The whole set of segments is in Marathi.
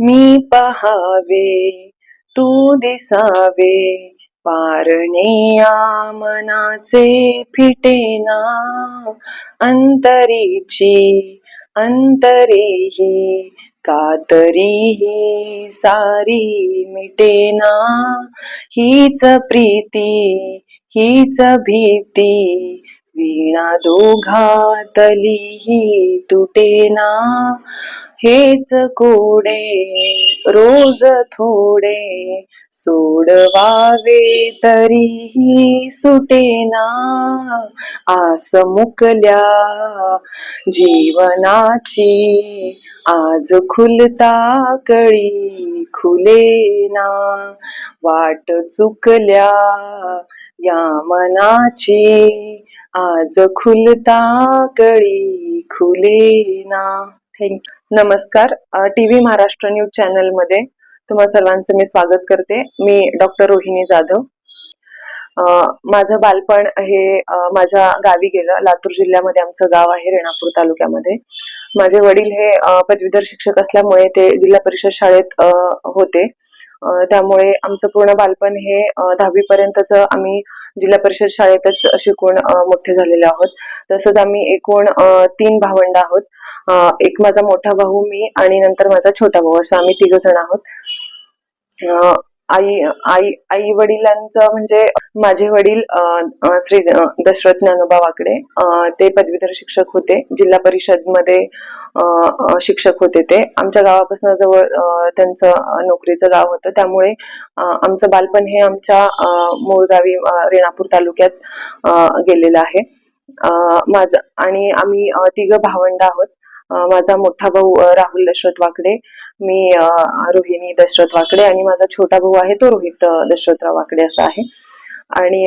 मी पहावे तू दिसावे. पारणे मनाचे फिटेना अंतरीची अंतरेही. कातरीही सारी मिटेना हीच प्रीती हीच भीती. वीणा दोघातली ही तुटेना हेच कोडे रोज थोडे सोडवावे तरीही सुटेना. आस मुकल्या जीवनाची आज खुलता कळी खुलेना. वाट चुकल्या या मनाची आज खुलता कळी खुलेना. थँक नमस्कार. टीव्ही महाराष्ट्र न्यूज चॅनलमध्ये तुम्हा सर्वांचं मी स्वागत करते. मी डॉक्टर रोहिणी जाधव. माझं बालपण हे माझ्या गावी गेलं. लातूर जिल्ह्यामध्ये आमचं गाव आहे रेणापूर तालुक्यामध्ये. माझे वडील हे पदवीधर शिक्षक असल्यामुळे ते जिल्हा परिषद शाळेत होते. त्यामुळे आमचं पूर्ण बालपण हे दहावी पर्यंतच आम्ही जिल्हा परिषद शाळेतच शिकून मोठे झालेले आहोत. तसंच आम्ही एकूण तीन भावंड आहोत. एक माझा मोठा भाऊ मी आणि नंतर माझा छोटा भाऊ असं आम्ही तिघ जण आहोत. आई आई आई वडिलांचं म्हणजे माझे वडील श्री दशरथ ज्ञानोबा वाकडे ते पदवीधर शिक्षक होते. जिल्हा परिषदमध्ये शिक्षक होते ते. आमच्या गावापासून जवळ त्यांचं नोकरीचं गाव होतं. त्यामुळे आमचं बालपण हे आमच्या अं, मूळ गावी रेणापूर तालुक्यात गेलेलं आहे. माझं आणि आम्ही तिघ तिघं भावंड आहोत. माझा मोठा भाऊ राहुल दशरथ वाकडे मी अं, रोहिणी दशरथ वाकडे आणि माझा छोटा भाऊ आहे तो रोहित दशरथराव वाकडे असा आहे. आणि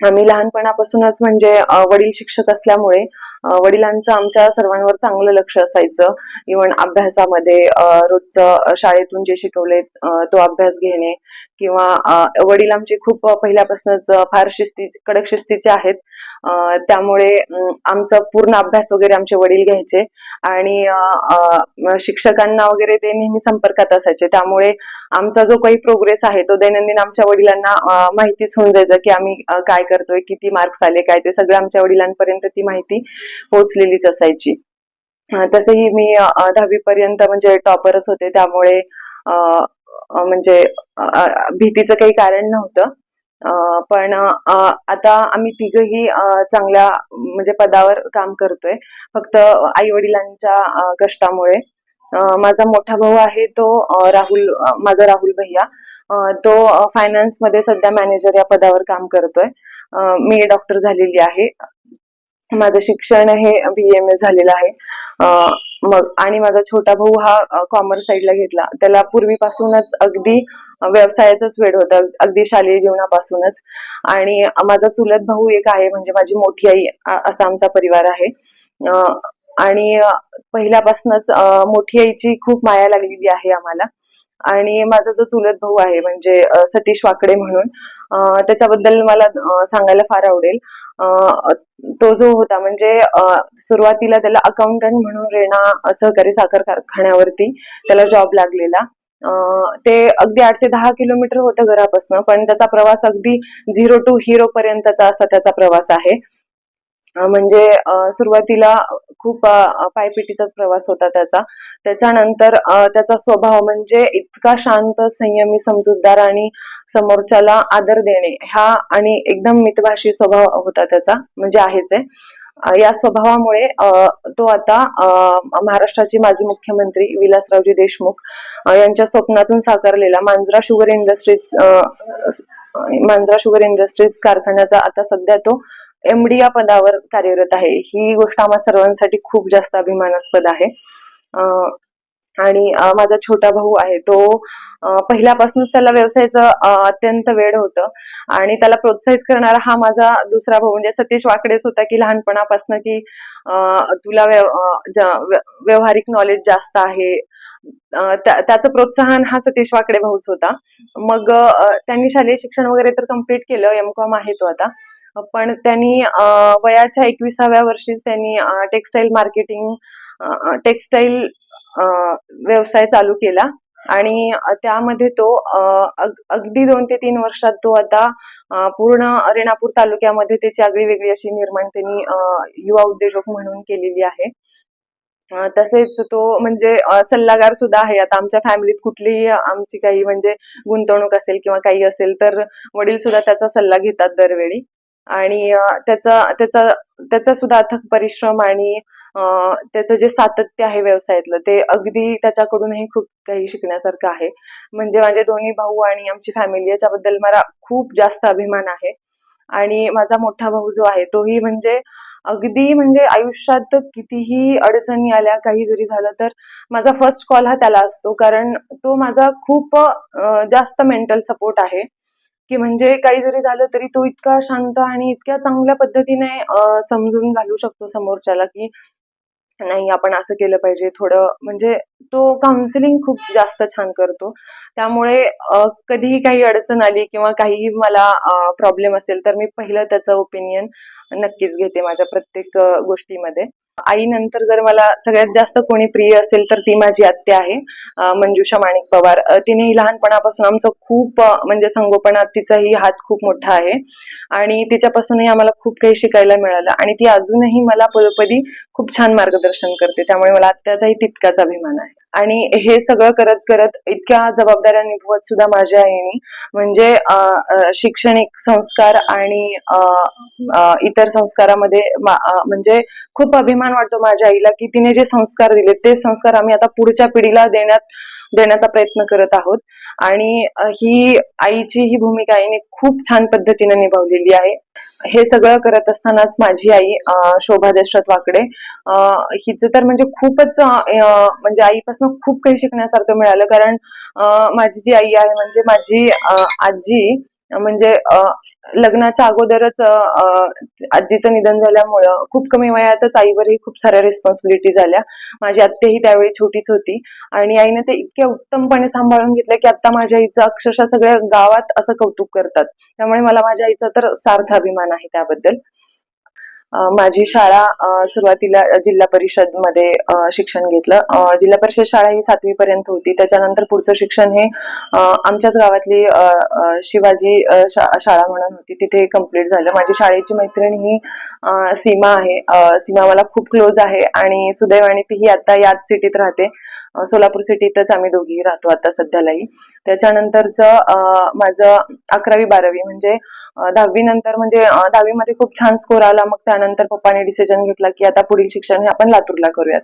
आम्ही लहानपणापासूनच म्हणजे वडील शिक्षक असल्यामुळे वडिलांचं आमच्या सर्वांवर चांगलं लक्ष असायचं. इवन अभ्यासामध्ये रोजच रोजचं शाळेतून जे शिकवले तो अभ्यास घेणे किंवा वडील आमचे खूप पहिल्यापासूनच फार शिस्ती कडक शिस्तीचे आहेत. त्यामुळे आमचा पूर्ण अभ्यास वगैरे आमचे वडील घ्यायचे आणि शिक्षकांना वगैरे ते नेहमी संपर्कात असायचे. त्यामुळे आमचा जो काही प्रोग्रेस आहे तो दैनंदिन आमच्या वडिलांना माहितीच होऊन जायचं की आम्ही काय करतोय किती मार्क्स आले काय ते सगळं आमच्या वडिलांपर्यंत ती माहिती पोहोचलेलीच असायची. तसंही मी दहावी पर्यंत म्हणजे टॉपरच होते त्यामुळे म्हणजे भीतीचं काही कारण नव्हतं. पण आता आम्ही तिघही चांगल्या म्हणजे पदावर काम करतोय. फक्त आई वडिलांच्या कष्टामुळे. माझा मोठा भाऊ आहे तो राहुल माझा राहुल भैया. तो फायनान्समध्ये सध्या मॅनेजर या पदावर काम करतोय. मी डॉक्टर झालेली आहे. माझं शिक्षण हे बी एम ए झालेलं आहे. मग आणि माझा छोटा भाऊ हा कॉमर्स साईडला घेतला. त्याला पूर्वीपासूनच अगदी व्यवसायाचाच वेळ होता. अगदी शालेय जीवनापासूनच. आणि माझा चुलत भाऊ एक आहे म्हणजे माझी मोठी आई असा आमचा परिवार आहे. आणि पहिल्यापासूनच मोठी आईची खूप माया लागलेली आहे आम्हाला. आणि माझा जो चुलत भाऊ आहे म्हणजे सतीश वाकडे म्हणून त्याच्याबद्दल मला सांगायला फार आवडेल. तो जो होता म्हणजे सुरुवातीला त्याला अकाउंटंट म्हणून रेणा सहकारी साखर कारखान्यावरती त्याला जॉब लागलेला. ते अगदी आठ ते दहा किलोमीटर होतं घरापासून पण त्याचा प्रवास अगदी झिरो टू हिरो पर्यंतचा असा त्याचा प्रवास आहे. म्हणजे सुरुवातीला खूप पायपिटीचाच प्रवास होता त्याचा. त्याच्यानंतर त्याचा स्वभाव म्हणजे इतका शांत संयमी समजूतदार आणि समोरच्याला आदर देणे हा आणि एकदम मितभाषी स्वभाव होता त्याचा म्हणजे आहेच आहे. या स्वभावामुळे तो आता महाराष्ट्राचे माजी मुख्यमंत्री विलासरावजी देशमुख यांच्या स्वप्नातून साकारलेला Manjara sugar industries Manjara sugar industries कारखान्याचा आता सध्या तो एमडी या पदावर कार्यरत आहे. ही गोष्ट आम्हा सर्वांसाठी खूप जास्त अभिमानास्पद आहे. आणि माझा छोटा भाऊ आहे. तो पहिल्यापासूनच त्याला व्यवसायाचं अत्यंत वेळ होतं. आणि त्याला प्रोत्साहित करणारा हा माझा दुसरा भाऊ म्हणजे सतीश वाकडेच होता की लहानपणापासून की तुला व्यवहारिक नॉलेज जास्त आहे. त्याचं प्रोत्साहन हा सतीश वाकडे भाऊच होता. मग त्यांनी शालेय शिक्षण वगैरे तर कंप्लीट केलं. एम कॉम आहे तो आता. पण त्यांनी वयाच्या एकविसाव्या वर्षीच त्यांनी टेक्स्टाईल मार्केटिंग टेक्स्टाईल व्यवसाय चालू केला. आणि त्यामध्ये तो अगदी दोन ते तीन वर्षात तो आता पूर्ण रेणापूर तालुक्यामध्ये त्याची आगळी वेगळी अशी निर्माण त्यांनी युवा उद्योजक म्हणून केलेली आहे. तसेच तो म्हणजे सल्लागार सुद्धा आहे. आता आमच्या फॅमिलीत कुठलीही आमची काही म्हणजे गुंतवणूक असेल किंवा काही असेल तर वडील सुद्धा त्याचा सल्ला घेतात दरवेळी. आणि त्याचा त्याचा त्याचा सुद्धा अथक परिश्रम आणि त्याचं जे सातत्य आहे व्यवसायातलं ते अगदी त्याच्याकडूनही खूप काही शिकण्यासारखं आहे. म्हणजे माझे दोन्ही भाऊ आणि आमची फॅमिली याच्याबद्दल मला खूप जास्त अभिमान आहे. आणि माझा मोठा भाऊ जो आहे तोही म्हणजे अगदी म्हणजे आयुष्यात कितीही अडचणी आल्या काही जरी झालं तर माझा फर्स्ट कॉल हा त्याला असतो. कारण तो माझा खूप जास्त मेंटल सपोर्ट आहे. की म्हणजे काही जरी झालं तरी तो इतका शांत आणि इतक्या चांगल्या पद्धतीने समजून घालू शकतो समोरच्याला की नाही आपण असं केलं पाहिजे. थोडं म्हणजे तो काउन्सिलिंग खूप जास्त छान करतो. त्यामुळे कधीही काही अडचण आली किंवा काहीही मला प्रॉब्लेम असेल तर मी पहिलं त्याचं ओपिनियन नक्कीच घेते माझ्या प्रत्येक गोष्टीमध्ये. आईनंतर जर मला सगळ्यात जास्त कोणी प्रिय असेल तर ती माझी आत्या आहे मंजुषा माणिक पवार. तिने तिनेही लहानपणापासून आमचं खूप म्हणजे संगोपनात तिचाही हात खूप मोठा आहे आणि तिच्यापासूनही आम्हाला खूप काही शिकायला मिळालं आणि ती अजूनही मला पदोपदी खूप छान मार्गदर्शन करते. त्यामुळे मला आत्याचाही तितकाच अभिमान आहे. आणि हे सगळं करत करत इतक्या जबाबदाऱ्या निभवत सुद्धा माझ्या आईने. म्हणजे शैक्षणिक संस्कार आणि इतर संस्कारामध्ये म्हणजे खूप अभिमान वाटतो माझ्या आईला की तिने जे संस्कार दिले ते संस्कार आम्ही आता पुढच्या पिढीला देण्यात देण्याचा प्रयत्न करत आहोत. आणि ही आईची ही भूमिका आईने खूप छान पद्धतीने निभावलेली आहे. हे सगळं करत असतानाच माझी आई अं, शोभा दशरथ वाकडे अं, हिचं तर म्हणजे खूपच म्हणजे आईपासून खूप काही शिकण्यासारखं मिळालं. कारण अं, माझी जी आई आहे म्हणजे माझी आजी म्हणजे लग्नाच्या अगोदरच आजीचं निधन झाल्यामुळं खूप कमी वयातच आईवरही खूप साऱ्या रिस्पॉन्सिबिलिटी झाल्या. माझी आत्तेही त्यावेळी छोटीच होती. आणि आईने ते इतक्या उत्तमपणे सांभाळून घेतलं की आता माझ्या आईचं अक्षरशः सगळ्या गावात असं कौतुक करतात. त्यामुळे मला माझ्या आईचा तर सार्थ अभिमान आहे त्याबद्दल. माझी शाळा सुरुवातीला जिल्हा परिषदमध्ये शिक्षण घेतलं. जिल्हा परिषद शाळा ही सातवी पर्यंत होती. त्याच्यानंतर पुढचं शिक्षण हे आमच्याच गावातली शिवाजी शा- शाळा म्हणून होती. तिथे कंप्लीट झालं. माझी शाळेची मैत्रीण ही सीमा आहे. सीमा मला खूप क्लोज आहे आणि सुदैवाने तीही आता याच सिटीत राहते. सोलापूर सिटीतच आम्ही दोघी राहतो आता सध्यालाही. त्याच्यानंतरचं माझं अकरावी बारावी म्हणजे दहावी नंतर म्हणजे दहावीमध्ये खूप छान स्कोर आला. मग त्यानंतर पप्पाने डिसिजन घेतला की आता पुढील शिक्षण हे आपण लातूरला करूयात.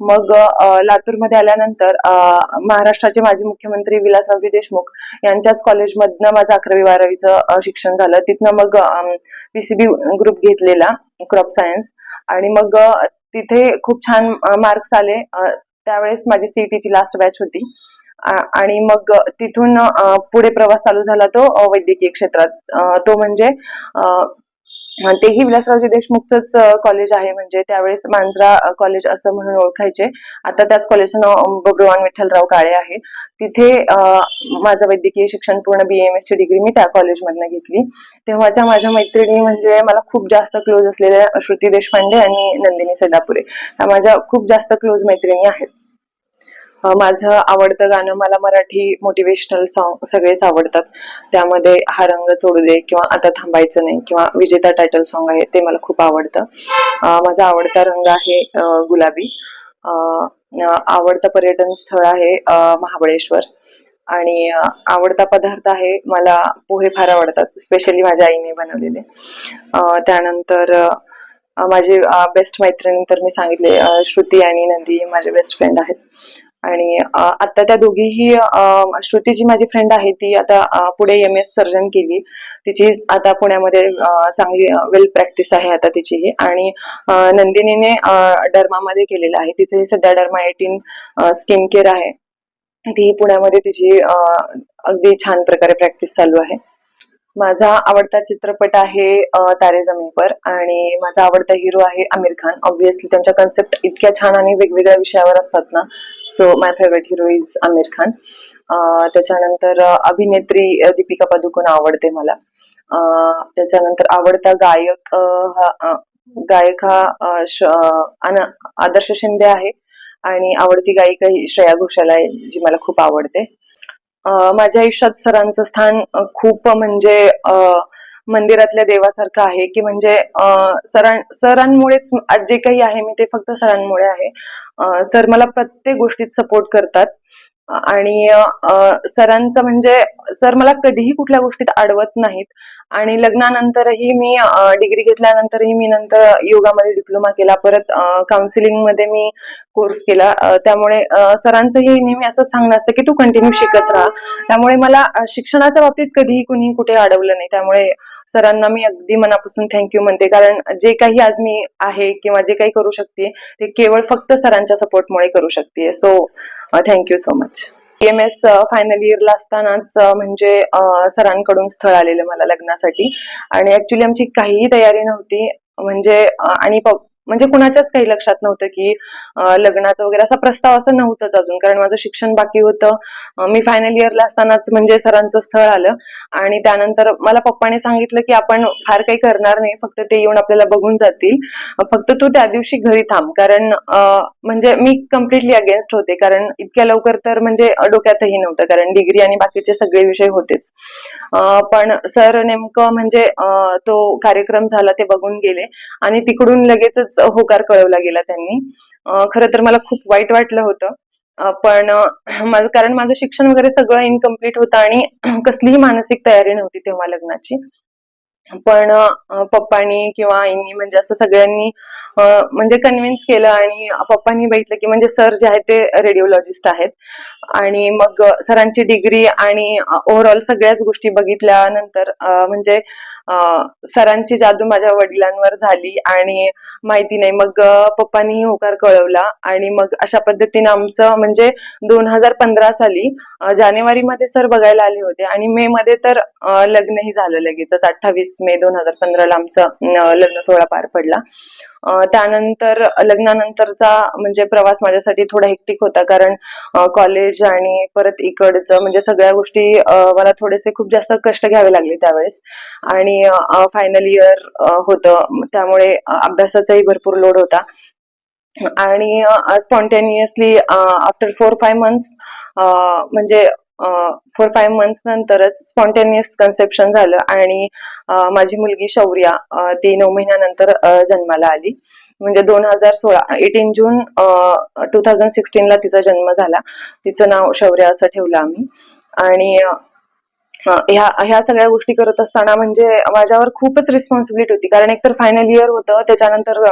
मग लातूरमध्ये आल्यानंतर महाराष्ट्राचे माजी मुख्यमंत्री विलासरावजी देशमुख यांच्याच कॉलेजमधनं माझं अकरावी बारावीचं शिक्षण झालं. तिथनं मग पीसीबी ग्रुप घेतलेला क्रॉप सायन्स आणि मग तिथे खूप छान मार्क्स आले. त्यावेळेस माझी सीईटीची लास्ट बॅच होती. आणि मग तिथून पुढे प्रवास चालू झाला तो वैद्यकीय क्षेत्रात. तो म्हणजे तेही विलासरावजी देशमुखचंच कॉलेज आहे. म्हणजे त्यावेळेस मांजरा कॉलेज असं म्हणून ओळखायचे. आता त्याच कॉलेजचं नाव अं, विठ्ठलराव काळे आहे. तिथे माझं वैद्यकीय शिक्षण पूर्ण बी एम एस ची डिग्री मी त्या कॉलेजमधनं घेतली. तेव्हाच्या माझ्या मैत्रिणी म्हणजे मला खूप जास्त क्लोज असलेल्या श्रुती देशपांडे आणि नंदिनी सदापुरे. ह्या माझ्या खूप जास्त क्लोज मैत्रिणी आहेत. माझं आवडतं गाणं मला मराठी मोटिवेशनल सॉन्ग सगळेच आवडतात. त्यामध्ये हा रंग चोडू दे किंवा आता थांबायचं नाही किंवा विजेता टायटल सॉन्ग आहे ते मला खूप आवडतं. माझा आवडता रंग आहे गुलाबी. आवडतं पर्यटन स्थळ आहे महाबळेश्वर. आणि आवडता पदार्थ आहे मला पोहे फार आवडतात स्पेशली माझ्या आईने बनवलेले. त्यानंतर माझे बेस्ट मैत्रिणी तर मी सांगितले श्रुती आणि नंदी माझे बेस्ट फ्रेंड आहेत. आणि आता त्या दोघीही श्रुती जी माझी फ्रेंड आहे ती आता पुढे एम एस सर्जन केली. तिची आता पुण्यामध्ये चांगली वेल प्रॅक्टिस आहे आता तिचीही. आणि नंदिनीने डर्मामध्ये केलेलं आहे. तिचंही सध्या डर्मा एटीन स्किन केअर आहे. ती पुण्यामध्ये तिची अगदी छान प्रकारे प्रॅक्टिस चालू आहे. माझा आवडता चित्रपट आहे तारे जमीन पर. आणि माझा आवडता हिरो आहे आमिर खान. ऑब्विसली त्यांच्या कन्सेप्ट इतक्या छान आणि वेगवेगळ्या विषयावर असतात ना so my favourite hero is Aamir Khan त्याच्यानंतर uh, अभिनेत्री uh, दीपिका पदुकोण आवडते मला. Uh, त्याच्यानंतर आवडता गायक हा गायक हा श- आदर्श शिंदे आहे. आणि आवडती गायिका ही श्रेया घोषाल आहे जी मला खूप आवडते. माझ्या आयुष्यात सरांचं स्थान खूप म्हणजे अं, मंदिरातल्या देवासारखं आहे की म्हणजे सरां सरांमुळेच आज जे काही आहे मी ते फक्त सरांमुळे आहे. सर मला प्रत्येक गोष्टीत सपोर्ट करतात. आणि सरांचं म्हणजे सर मला कधीही कुठल्या गोष्टीत अडवत नाहीत. आणि लग्नानंतरही मी डिग्री घेतल्यानंतरही मी नंतर योगामध्ये डिप्लोमा केला. परत काउन्सिलिंगमध्ये मी कोर्स केला. त्यामुळे सरांचंही नेहमी असं सांगणं असतं की तू कंटिन्यू शिकत राहा. त्यामुळे मला शिक्षणाच्या बाबतीत कधीही कुणी कुठे अडवलं नाही. त्यामुळे सरांना मी अगदी मनापासून थँक्यू म्हणते. कारण जे काही आज मी आहे किंवा जे काही करू शकते ते केवळ फक्त सरांच्या सपोर्टमुळे करू शकते. So thank you so much M S final इयरला असतानाच uh, म्हणजे uh, सरांकडून स्थळ आलेलं मला लग्नासाठी. आणि ऍक्च्युली आमची काहीही तयारी नव्हती. म्हणजे uh, आणि म्हणजे कुणाच्याच काही लक्षात नव्हतं की लग्नाचं वगैरे असा प्रस्ताव असं नव्हतंच अजून. कारण माझं शिक्षण बाकी होतं. मी फायनल इयरला असतानाच म्हणजे सरांचं स्थळ आलं. आणि त्यानंतर मला पप्पाने सांगितलं की आपण फार काही करणार नाही. फक्त ते येऊन आपल्याला बघून जातील. फक्त तू त्या दिवशी घरी थांब. कारण म्हणजे मी कम्प्लिटली अगेन्स्ट होते. कारण इतक्या लवकर तर म्हणजे डोक्यातही नव्हतं. कारण डिग्री आणि बाकीचे सगळे विषय होतेच. पण सर नेमकं म्हणजे तो कार्यक्रम झाला ते बघून गेले. आणि तिकडून लगेचच होकार कळवला गेला त्यांनी. खरं तर मला खूप वाईट वाटलं होतं. पण माझं कारण माझं शिक्षण वगैरे सगळं इनकम्प्लीट होतं आणि कसलीही मानसिक तयारी नव्हती तेव्हा लग्नाची. पण पप्पानी किंवा आईनी म्हणजे असं सगळ्यांनी म्हणजे कन्व्हिन्स केलं आणि पप्पांनी बघितलं की म्हणजे सर जे आहेत ते रेडिओलॉजिस्ट आहेत. आणि मग सरांची डिग्री आणि ओव्हरऑल सगळ्याच गोष्टी बघितल्यानंतर म्हणजे सरांची जादू माझ्या वडिलांवर झाली आणि माहिती नाही मग पप्पांनी होकार कळवला आणि मग अशा पद्धतीने आमचं म्हणजे दोन हजार पंधरा साली जानेवारीमध्ये सर बघायला आले होते आणि मे मध्ये तर लग्नही झालं लगेचच अठ्ठावीस मे दोन हजार पंधराला आमचं लग्न सोहळा पार पडला. त्यानंतर लग्नानंतरचा म्हणजे प्रवास माझ्यासाठी थोडा हेक्टिक होता. कारण कॉलेज आणि परत इकडचं म्हणजे सगळ्या गोष्टी मला थोडेसे खूप जास्त कष्ट घ्यावे लागले त्यावेळेस. आणि फायनल इयर होतं. त्यामुळे अभ्यासाचाही भरपूर लोड होता. आणि spontaneously after four five months म्हणजे फोर फाईव्ह मंथ्स नंतरच स्पॉन्टेनियस कन्सेप्शन झालं आणि माझी मुलगी शौर्या ती नऊ महिन्यानंतर जन्माला आली. म्हणजे दोन हजार सोळा एटीन जून टू थाउजंड सिक्स्टीनला तिचा जन्म झाला. तिचं नाव शौर्या असं ठेवलं आम्ही. आणि ह्या ह्या सगळ्या गोष्टी करत असताना म्हणजे माझ्यावर खूपच रिस्पॉन्सिबिलिटी होती. कारण एकतर फायनल इयर होतं त्याच्यानंतर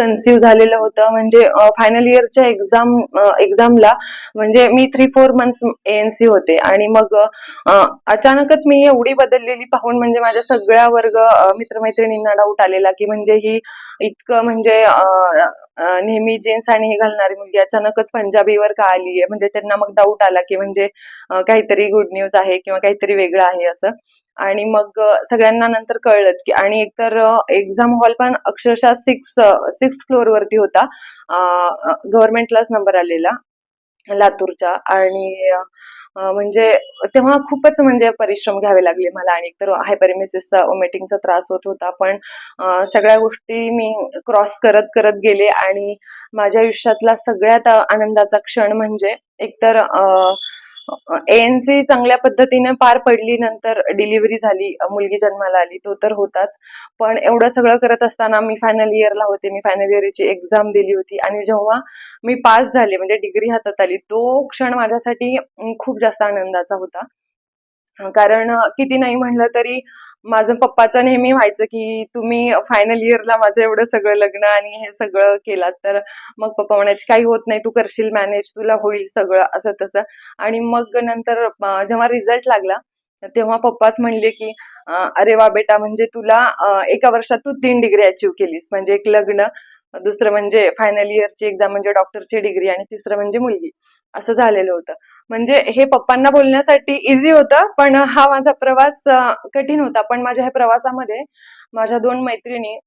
कन्सिव्ह झालेलं होतं. म्हणजे फायनल इयरच्या एक्झाम एक्झामला म्हणजे मी थ्री फोर मंथ्स एएनसी होते. आणि मग अचानकच मी एवढी बदललेली पाहून म्हणजे माझ्या सगळ्या वर्ग मित्रमैत्रिणींना डाऊट आलेला की म्हणजे ही इतकं म्हणजे नेहमी जीन्स आणि हे घालणारी मुलगी अचानकच पंजाबीवर का आली आहे? म्हणजे त्यांना मग डाऊट आला की म्हणजे काहीतरी गुड न्यूज आहे किंवा काहीतरी वेगळं आहे असं. आणि मग सगळ्यांना नंतर कळलंच की आणि एकतर एक्झाम हॉल पण अक्षरशः सिक्स सिक्स फ्लोअर वरती होता. गव्हर्नमेंटलाच नंबर आलेला लातूरच्या. आणि म्हणजे तेव्हा खूपच म्हणजे परिश्रम घ्यावे लागले मला. आणि एकतर हायपरिमेसिसचा ओमेटिंगचा त्रास होत होता. पण सगळ्या गोष्टी मी क्रॉस करत करत गेले. आणि माझ्या आयुष्यातला सगळ्यात आनंदाचा क्षण म्हणजे एकतर एएनसी चांगल्या पद्धतीने पार पडली नंतर डिलिव्हरी झाली मुलगी जन्माला आली तो तर होताच. पण एवढं सगळं करत असताना मी फायनल इयरला होते. मी फायनल इयरची एक्झाम दिली होती. आणि जेव्हा मी पास झाले म्हणजे डिग्री हातात आली तो क्षण माझ्यासाठी खूप जास्त आनंदाचा होता. कारण किती नाही म्हणलं तरी माझं पप्पाचं नेहमी व्हायचं की तुम्ही फायनल इयरला माझं एवढं सगळं लग्न आणि हे सगळं केलात तर मग पप्पा म्हणायचे काही होत नाही तू करशील मॅनेज तुला होईल सगळं असं तसं. आणि मग नंतर जेव्हा रिझल्ट लागला तेव्हा पप्पाच म्हणले की अरे वा बेटा म्हणजे तुला एका वर्षात तू तीन डिग्री अचीव्ह केलीस म्हणजे एक लग्न दुसरं म्हणजे फायनल इयरची एक्झाम म्हणजे डॉक्टरची डिग्री आणि तिसरं म्हणजे मुलगी असं झालेलं होतं. म्हणजे हे पप्पांना बोलण्यासाठी इझी होतं पण हा माझा प्रवास कठीण होता. पण माझ्या ह्या प्रवासामध्ये माझ्या दोन मैत्रिणी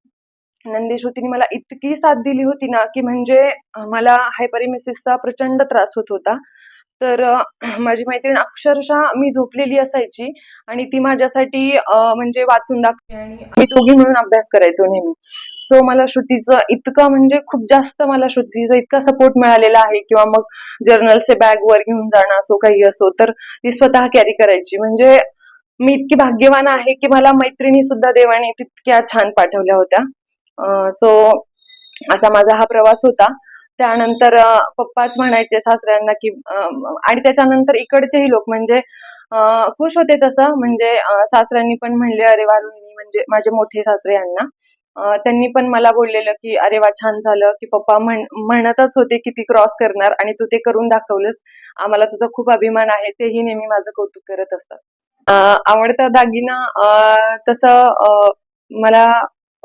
नंदेश्वतीने मला इतकी साथ दिली होती ना की म्हणजे मला हायपरिमेसिसचा प्रचंड त्रास होत होता. तर माझी मैत्रीण अक्षरशः मी झोपलेली असायची आणि ती माझ्यासाठी म्हणजे वाचून दाखवली आणि मी दोघी म्हणून अभ्यास करायचो नेहमी. सो मला श्रुतीचं इतकं म्हणजे खूप जास्त मला श्रुतीचा इतका सपोर्ट मिळालेला आहे किंवा मग जर्नल्सचे बॅग वर घेऊन जाणं असो काही असो तर ती स्वतः कॅरी करायची. म्हणजे मी इतकी भाग्यवान आहे की मला मैत्रिणी सुद्धा देवाने तितक्या छान पाठवल्या होत्या. सो असा माझा हा प्रवास होता. त्यानंतर पप्पाच म्हणायचे सासऱ्यांना की आणि त्याच्यानंतर इकडचेही लोक म्हणजे खुश होते तसं. म्हणजे सासऱ्यांनी पण म्हणले अरे वा म्हणजे माझे मोठे सासरे यांना. त्यांनी पण मला बोललेलं की अरे वा छान झालं की पप्पा म्हण म्हणतच होते की ती क्रॉस करणार आणि तू ते करून दाखवलंस. आम्हाला तुझा खूप अभिमान आहे. तेही नेहमी माझं कौतुक करत असतात. आवडता दागिना अ, तसं मला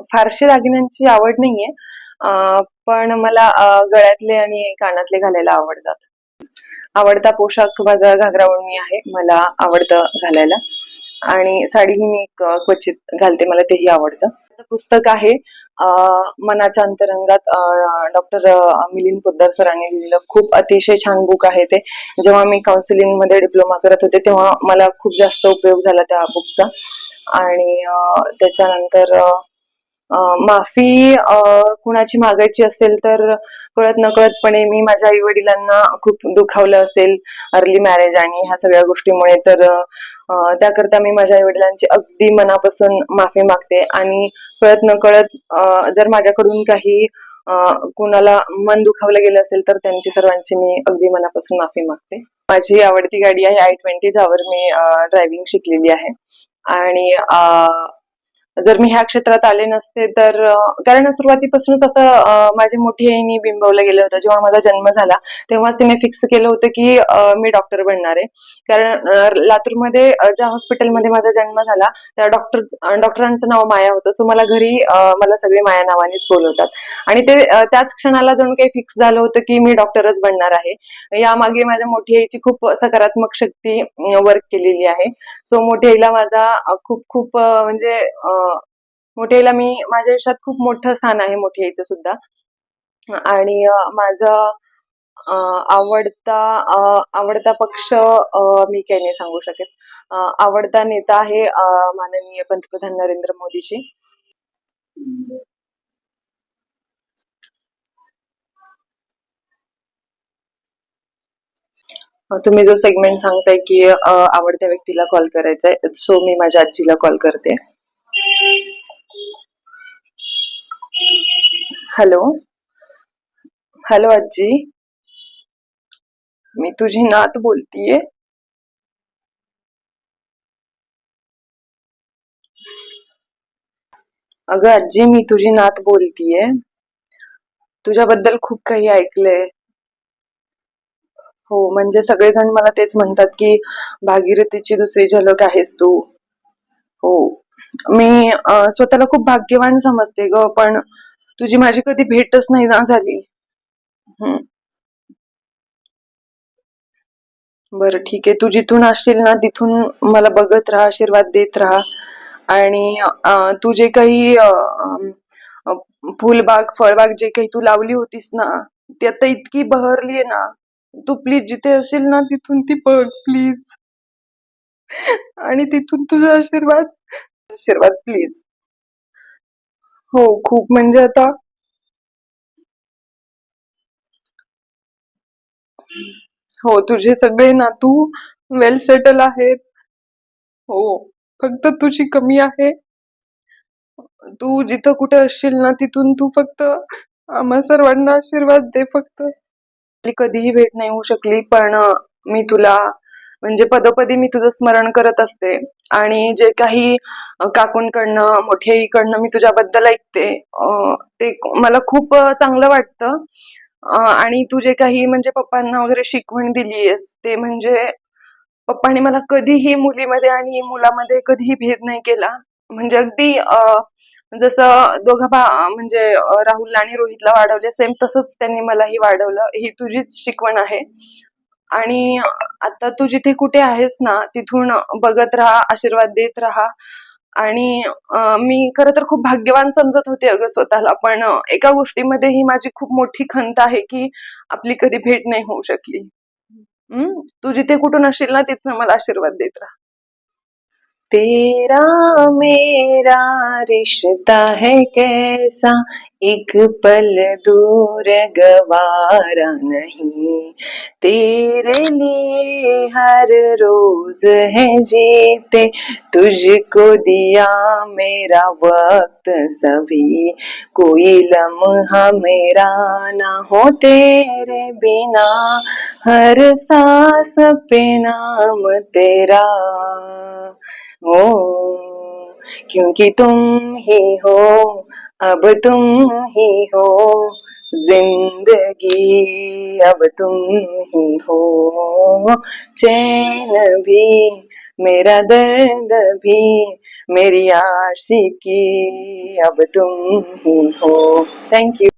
फारशी दागिन्यांची आवड नाहीये. पण मला गळ्यातले आणि कानातले घालायला आवडतात. आवडता पोशाख माझा घागरा ओढणी आहे मला आवडतं घालायला. आणि साडीही मी क्वचित घालते मला तेही आवडतं. पुस्तक आहे मनाच्या अंतरंगात डॉक्टर मिलिंद पोद्दार सरांनी लिहिलेलं खूप अतिशय छान बुक आहे ते. जेव्हा मी काउन्सिलिंगमध्ये डिप्लोमा करत होते तेव्हा मला खूप जास्त उपयोग झाला त्या बुकचा. आणि त्याच्यानंतर माफी कुणाची मागायची असेल तर कळत नकळतपणे मी माझ्या आई वडिलांना खूप दुखावलं असेल अर्ली मॅरेज आणि ह्या सगळ्या गोष्टीमुळे. तर त्याकरता मी माझ्या आई वडिलांची अगदी मनापासून माफी मागते आणि कळत नकळत जर माझ्याकडून काही कुणाला मन दुखावलं गेलं असेल तर त्यांची सर्वांची मी अगदी मनापासून माफी मागते. माझी आवडती गाडी आहे आय ट्वेंटी ज्यावर मी ड्रायव्हिंग शिकलेली आहे. आणि जर मी ह्या क्षेत्रात आले नसते तर कारण सुरुवातीपासूनच असं माझ्या मोठी आईनी बिंबवलं गेलं होतं. जेव्हा माझा जन्म झाला तेव्हाच तिने फिक्स केलं होतं की मी डॉक्टर बनणार आहे. कारण लातूरमध्ये ज्या हॉस्पिटलमध्ये माझा जन्म झाला त्या डॉक्टर डॉक्टरांचं नाव माया होतं. सो मला घरी मला सगळे माया नावानेच बोलवतात. आणि ते त्याच क्षणाला जणू काही फिक्स झालं होतं की मी डॉक्टरच बनणार आहे. यामागे माझ्या मोठी आईची खूप सकारात्मक शक्ती वर्क केलेली आहे. सो मोठी आईला माझा खूप खूप म्हणजे अ, मी माझ्या आयुष्यात खूप मोठं स्थान आहे मोठ्याईचं सुद्धा. आणि माझं आवडता आवडता पक्ष मी काही नाही सांगू शकत. आवडता नेता आहे माननीय पंतप्रधान नरेंद्र मोदीजी. तुम्ही जो सेगमेंट सांगताय की आवडत्या व्यक्तीला कॉल करायचा आहे सो मी माझ्या आजीला कॉल करते. हॅलो हॅलो आजी. मी तुझी नात बोलतीये. अगं आजी मी तुझी नात बोलतीये. तुझ्याबद्दल खूप काही ऐकलंय. हो म्हणजे सगळेजण मला तेच म्हणतात की भागीरथीची दुसरी झलक आहेस तू. हो. मी स्वतःला खूप भाग्यवान समजते ग पण तुझी माझी कधी भेटच नाही ना झाली. हम्म. ठीक आहे. तू जिथून असशील ना तिथून मला बघत राहा आशीर्वाद देत राहा. आणि तू जे काही फुलबाग फळबाग जे काही तू लावली होतीस ना ती आता इतकी बहरली आहे ना. तू प्लीज जिथे असेल ना तिथून ती बघ प्लीज आणि तिथून तुझा आशीर्वाद आशीर्वाद प्लीज हो खूप म्हणजे आता हो तुझे सगळे नातू वेल सेटल आहेत. हो फक्त तुझी कमी आहे. तू जिथं कुठे असशील ना तिथून तू फक्त आम्हा सर्वांना आशीर्वाद दे फक्त. कधीही भेट नाही होऊ शकली पण मी तुला म्हणजे पदोपदी मी तुझं स्मरण करत असते. आणि जे काही काकूंकडनं मोठेईकडनं मी तुझ्याबद्दल ऐकते ते मला खूप चांगलं वाटतं. आणि तू जे काही म्हणजे पप्पांना वगैरे शिकवण दिलीयस ते म्हणजे पप्पांनी मला कधीही मुलीमध्ये आणि मुलामध्ये कधीही भेद नाही केला. म्हणजे अगदी जसं दोघा भा म्हणजे राहुलला आणि रोहितला वाढवले सेम तसंच त्यांनी मलाही वाढवलं. ही तुझीच शिकवण आहे. आणि आता तू जिथे कुठे आहेस ना तिथून बघत राहा आशीर्वाद देत राहा. आणि मी खरं तर खूप भाग्यवान समजत होते अगं स्वतःला पण एका गोष्टीमध्ये ही माझी खूप मोठी खंत आहे की आपली कधी भेट नाही होऊ शकली. तू जिथे कुठून असशील ना तिथनं मला आशीर्वाद देत राहा. तेरा मेरा रिश्ता है कैसा? एक पल दूर गवारा नहीं। तेरे लिए हर रोज है जीते। तुझको दिया मेरा वक्त सभी। कोई लम्हा मेरा ना हो तेरे बिना। हर सांस पे नाम तेरा। हो. क्योंकि तुम ही हो अब तुम ही हो जिंदगी अब तुम ही हो। चैन भी मेरा दर्द भी मेरी आशिकी अब तुम ही हो। Thank you